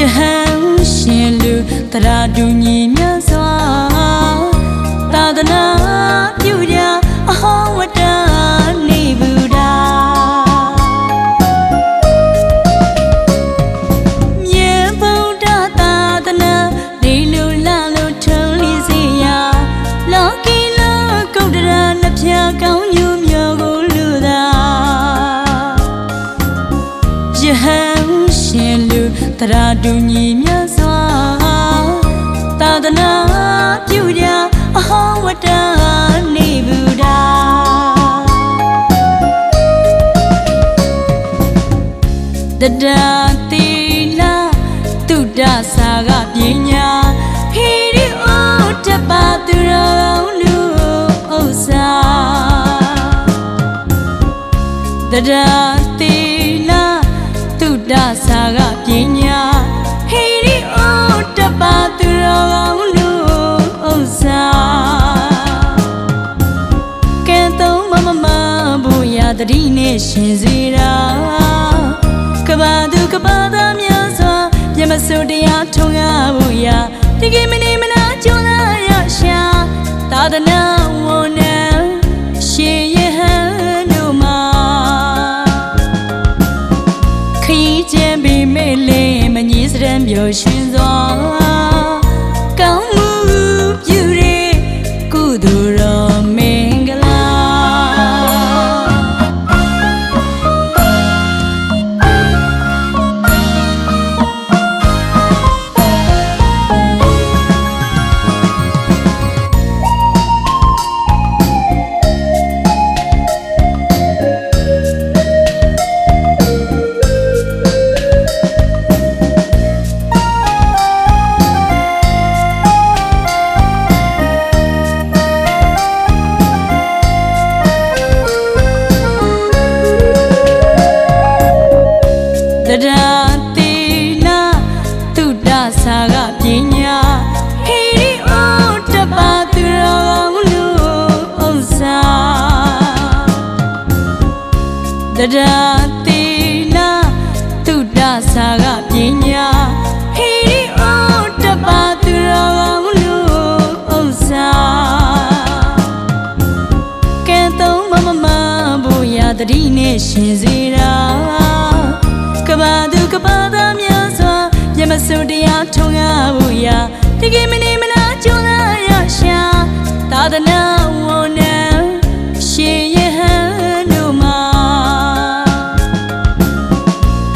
ရဟန်းရှင်လူတရာဒူညီမြတ်စွာ တရားတူညီမြတ်စွာသာသနာပြုကြအဟောဝတ္တနေဘူးတာတဒါတိလာတုဒ္ဒစာကပညာဟိရိဩတပသူရောလူဥစ္စာတရာတိလာတုဒ္ဒစာက တတိနဲ့ရှင်စီရာကဘာသူကဘာသာများစွာမြမစုတရားထုံရဘူးရာတကယ်မနေမနာကြုံလာရရှာသာသနာဝန်နဲ့ရှင်ရဟန်းတို့မှာခရီးကျင်းပြီးမဲ့လင်းမကြီးစရံပျော်ရွှင်စွာ တရာတိလာတုဒ္ဒစာကပညာဟိရိဩတပသူရောကောင်းလူဥစ္စာတရာတိလာတုဒ္ဒစာကပညာဟိရိဩတပသူရောကောင်းလူဥစ္စာကဲတော့မမမဘူရာတတိနဲ့ရှင်စီရာ မြမစုတရားထုံရဘူးရာတကယ်မနေမနာကြုံလာရရှာသာသနာဝန်နဲ့ရှင်ရဟန်းတို့မှာ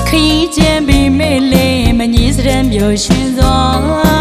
ခရီးကျင်းပြီးမဲ့လေမကြီးစရံပျော်ရွှင်စွာ